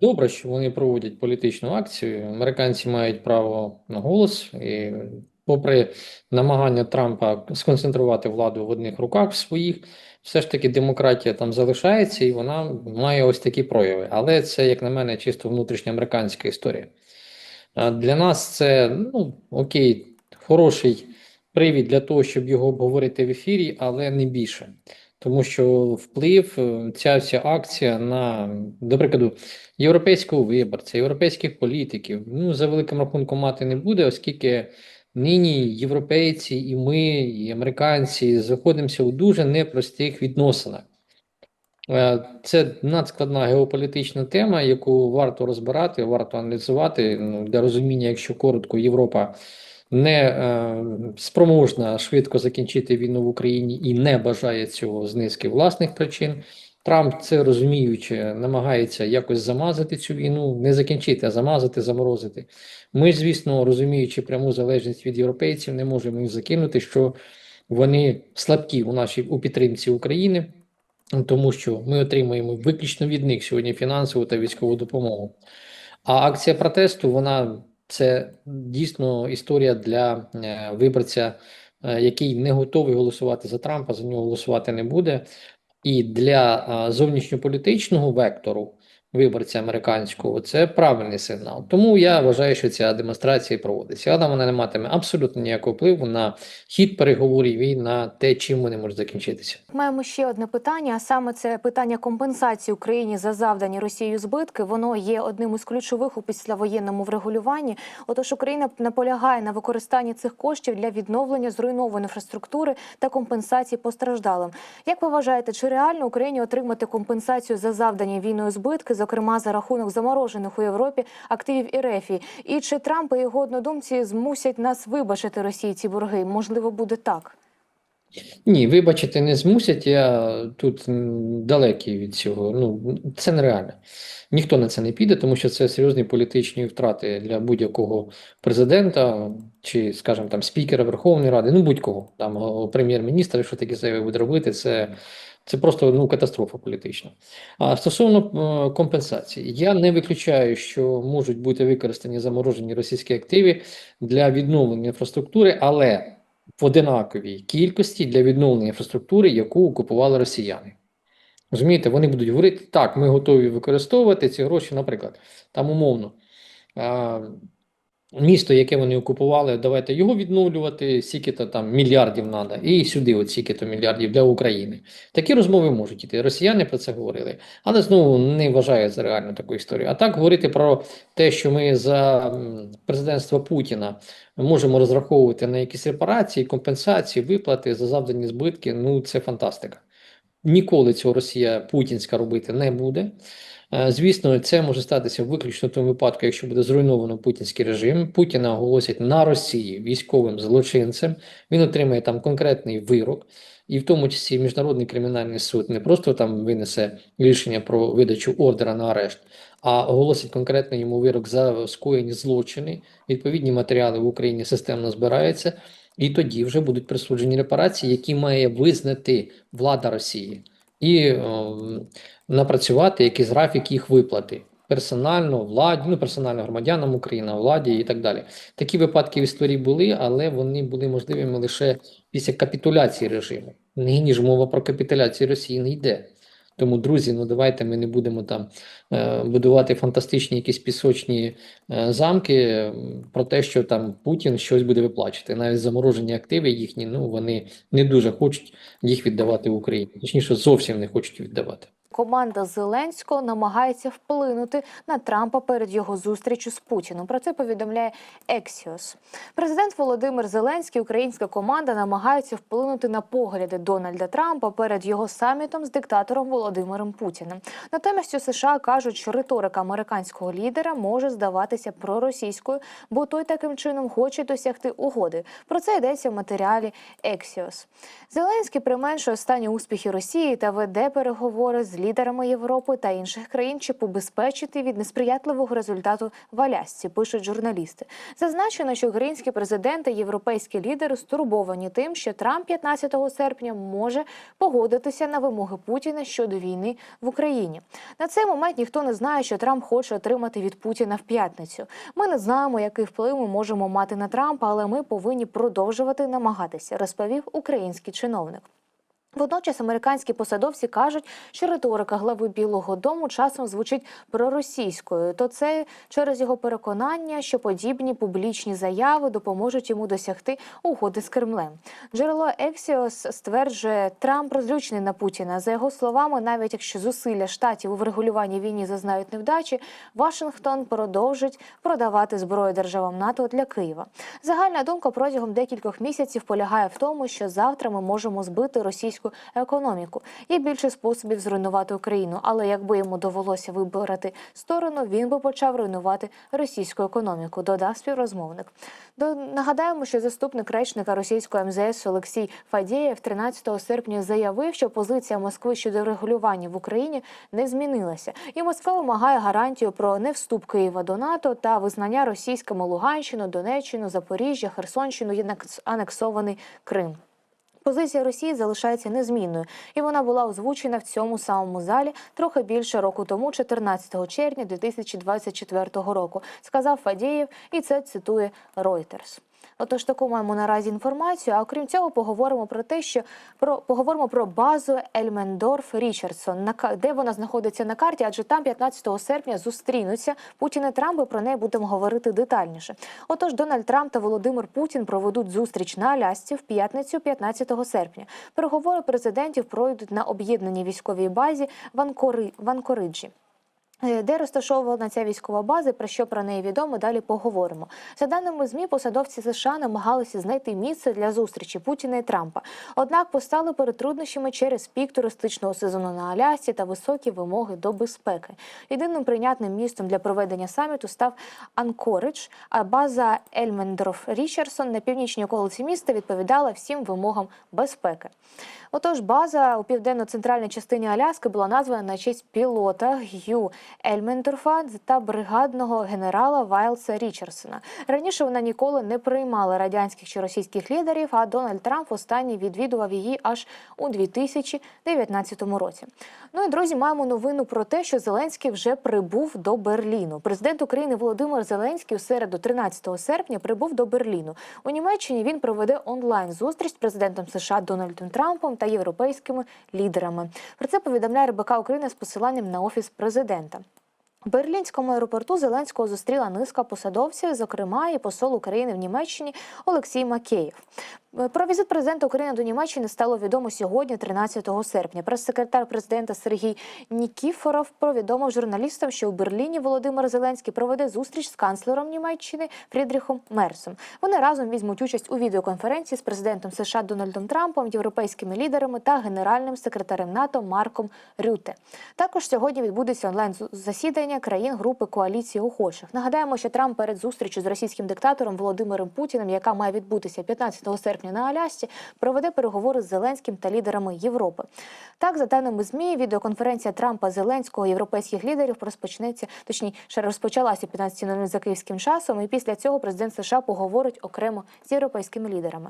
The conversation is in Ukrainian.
добре, що вони проводять політичну акцію. Американці мають право на голос, і попри намагання Трампа сконцентрувати владу в одних руках в своїх, все ж таки демократія там залишається і вона має ось такі прояви. Але це, як на мене, чисто внутрішньоамериканська історія. А Для нас це ну окей, хороший привід для того, щоб його обговорити в ефірі, але не більше. Тому що вплив е, ця вся акція на, до прикладу, європейського виборця, європейських політиків, ну за великим рахунком мати не буде, оскільки нині європейці і ми, і американці знаходимося у дуже непростих відносинах. Е, Це надскладна геополітична тема, яку варто розбирати, варто аналізувати. Ну, для розуміння, якщо коротко, Європа не е, спроможна швидко закінчити війну в Україні і не бажає цього з низки власних причин. Трамп це розуміючи, намагається якось замазати цю війну, не закінчити, а замазати, заморозити. Ми, звісно, розуміючи пряму залежність від європейців, не можемо їх закинути, що вони слабкі у нашій у підтримці України, тому що ми отримуємо виключно від них сьогодні фінансову та військову допомогу. А акція протесту, вона це дійсно історія для е, виборця, е, який не готовий голосувати за Трампа, за нього голосувати не буде. І для зовнішньополітичного вектору виборця американського це правильний сигнал. Тому я вважаю, що ця демонстрація проводиться. Але вона не матиме абсолютно ніякого впливу на хід переговорів і на те, чим вони можуть закінчитися. Маємо ще одне питання. а Саме це питання компенсації Україні за завдані Росією збитки. Воно є одним із ключових у післявоєнному врегулюванні. Отож, Україна наполягає на використанні цих коштів для відновлення зруйнованої інфраструктури та компенсації постраждалим. Як ви вважаєте, чи реально Україні отримати компенсацію за завдані війною збитки, зокрема за рахунок заморожених у Європі активів ІРЕФІ? І чи Трамп і його однодумці змусять нас вибачити Росії ці борги? Можливо, буде так. Ні, вибачити не змусять. Я тут далекий від цього. Ну це нереально. Ніхто на це не піде, тому що це серйозні політичні втрати для будь-якого президента чи, скажімо, там спікера Верховної Ради, ну будь-кого там прем'єр-міністра, якщо такі заяви буде робити, це. Це просто ну катастрофа політична. А стосовно е, компенсації, я не виключаю, що можуть бути використані заморожені російські активи для відновлення інфраструктури, але в одинаковій кількості для відновлення інфраструктури, яку окупували росіяни. Розумієте, вони будуть говорити, так, ми готові використовувати ці гроші, наприклад, там умовно. Місто, яке вони окупували, давайте його відновлювати, скільки-то там мільярдів треба, і сюди от стільки-то мільярдів для України. Такі розмови можуть іти. Росіяни про це говорили, але знову не вважаю за реальну таку історію. А так говорити про те, що ми за м, президентства Путіна можемо розраховувати на якісь репарації, компенсації, виплати за завдані збитки, ну це фантастика. Ніколи цього Росія путінська робити не буде. Е, Звісно, це може статися виключно в тому випадку, якщо буде зруйновано путінський режим. Путіна оголосять на Росії військовим злочинцем. Він отримає там конкретний вирок, і в тому числі міжнародний кримінальний суд не просто там винесе рішення про видачу ордера на арешт, а оголосить конкретно йому вирок за скоєні злочини. Відповідні матеріали в Україні системно збираються, і тоді вже будуть присуджені репарації, які має визнати влада Росії. І е, напрацювати якийсь графік їх виплати персонально владі, ну персонально громадянам України, владі і так далі. Такі випадки в історії були, але вони були можливими лише після капітуляції режиму. Нині ж мова про капітуляцію Росії не йде. Тому, друзі, ну давайте ми не будемо там е, будувати фантастичні якісь пісочні е, замки про те, що там Путін щось буде виплачувати. Навіть заморожені активи їхні, ну вони не дуже хочуть їх віддавати в Україні. Точніше, зовсім не хочуть віддавати. Команда Зеленського намагається вплинути на Трампа перед його зустрічю з Путіним. Про це повідомляє Ексіос. Президент Володимир Зеленський, українська команда намагаються вплинути на погляди Дональда Трампа перед його самітом з диктатором Володимиром Путіним. Натомість у США кажуть, що риторика американського лідера може здаватися проросійською, бо той таким чином хоче досягти угоди. Про це йдеться в матеріалі Ексіос. Зеленський применшує останні успіхи Росії та веде переговори з лідерами Європи та інших країн, щоб убезпечити від несприятливого результату в Алясці, пишуть журналісти. Зазначено, що українські президенти, європейські лідери стурбовані тим, що Трамп 15 серпня може погодитися на вимоги Путіна щодо війни в Україні. На цей момент ніхто не знає, що Трамп хоче отримати від Путіна в п'ятницю. Ми не знаємо, який вплив ми можемо мати на Трампа, але ми повинні продовжувати намагатися, розповів український чиновник. Водночас американські посадовці кажуть, що риторика глави Білого Дому часом звучить проросійською. То це через його переконання, що подібні публічні заяви допоможуть йому досягти угоди з Кремлем. Джерело Ексіос стверджує, Трамп розлючений на Путіна. За його словами, навіть якщо зусилля штатів у врегулюванні війни зазнають невдачі, Вашингтон продовжить продавати зброю державам НАТО для Києва. Загальна думка протягом декількох місяців полягає в тому, що завтра ми можемо збити російську економіку. Є більше способів зруйнувати Україну, але якби йому довелося вибрати сторону, він би почав руйнувати російську економіку. Додав співрозмовник. До нагадаємо, що заступник речника російського МЗС Олексій Фадєєв 13 серпня заявив, що позиція Москви щодо регулювання в Україні не змінилася, і Москва вимагає гарантію про невступ Києва до НАТО та визнання російськими Луганщину, Донеччину, Запоріжжя, Херсонщину і анексований Крим. Позиція Росії залишається незмінною, і вона була озвучена в цьому самому залі трохи більше року тому, 14 червня 2024 року, сказав Фадієв, і це цитує Reuters. Отож, таку маємо наразі інформацію. А окрім цього, поговоримо про те, що про поговоримо про базу Ельмендорф Річардсон, де вона знаходиться на карті, адже там 15 серпня зустрінуться Путін і Трамп. і Про неї будемо говорити детальніше. Отож, Дональд Трамп та Володимир Путін проведуть зустріч на Алясці в п'ятницю, 15 серпня. Переговори президентів пройдуть на об'єднаній військовій базі в Анкори в Анкориджі. Е, Де розташована ця військова база, про що про неї відомо, далі поговоримо. За даними ЗМІ, посадовці США намагалися знайти місце для зустрічі Путіна і Трампа. Однак постали перед труднощами через пік туристичного сезону на Алясці та високі вимоги до безпеки. Єдиним прийнятним містом для проведення саміту став Анкоридж, а база Ельмендорф Річардсон на північній околиці міста відповідала всім вимогам безпеки. Отож, база у південно-центральній частині Аляски була названа на честь пілота Г'ю Ельмендорфа та бригадного генерала Вайлса Річардсона. Раніше вона ніколи не приймала радянських чи російських лідерів, а Дональд Трамп останній відвідував її аж у 2019 році. Ну і друзі, маємо новину про те, що Зеленський вже прибув до Берліну. Президент України Володимир Зеленський у середу, 13 серпня, прибув до Берліну. У Німеччині він проведе онлайн зустріч з президентом США Дональдом Трампом та європейськими лідерами. Про це повідомляє РБК Україна з посиланням на офіс президента. Берлінському аеропорту Зеленського зустріла низка посадовців, зокрема і посол України в Німеччині Олексій Макеєв. Про візит президента України до Німеччини стало відомо сьогодні, 13 серпня. Прес-секретар президента Сергій Нікіфоров повідомив журналістам, що у Берліні Володимир Зеленський проведе зустріч з канцлером Німеччини Фрідріхом Мерсом. Вони разом візьмуть участь у відеоконференції з президентом США Дональдом Трампом, європейськими лідерами та генеральним секретарем НАТО Марком Рюте. Також сьогодні відбудеться онлайн засідання країн групи коаліції охочих. Нагадаємо, що Трамп перед зустрічю з російським диктатором Володимиром Путіним, яка має відбутися 15 серпня на Алясці, проведе переговори з Зеленським та лідерами Європи. Так, за даними ЗМІ, відеоконференція Трампа Зеленського європейських лідерів розпочнеться, точніше розпочалася 15.00 за київським часом. І після цього президент США поговорить окремо з європейськими лідерами.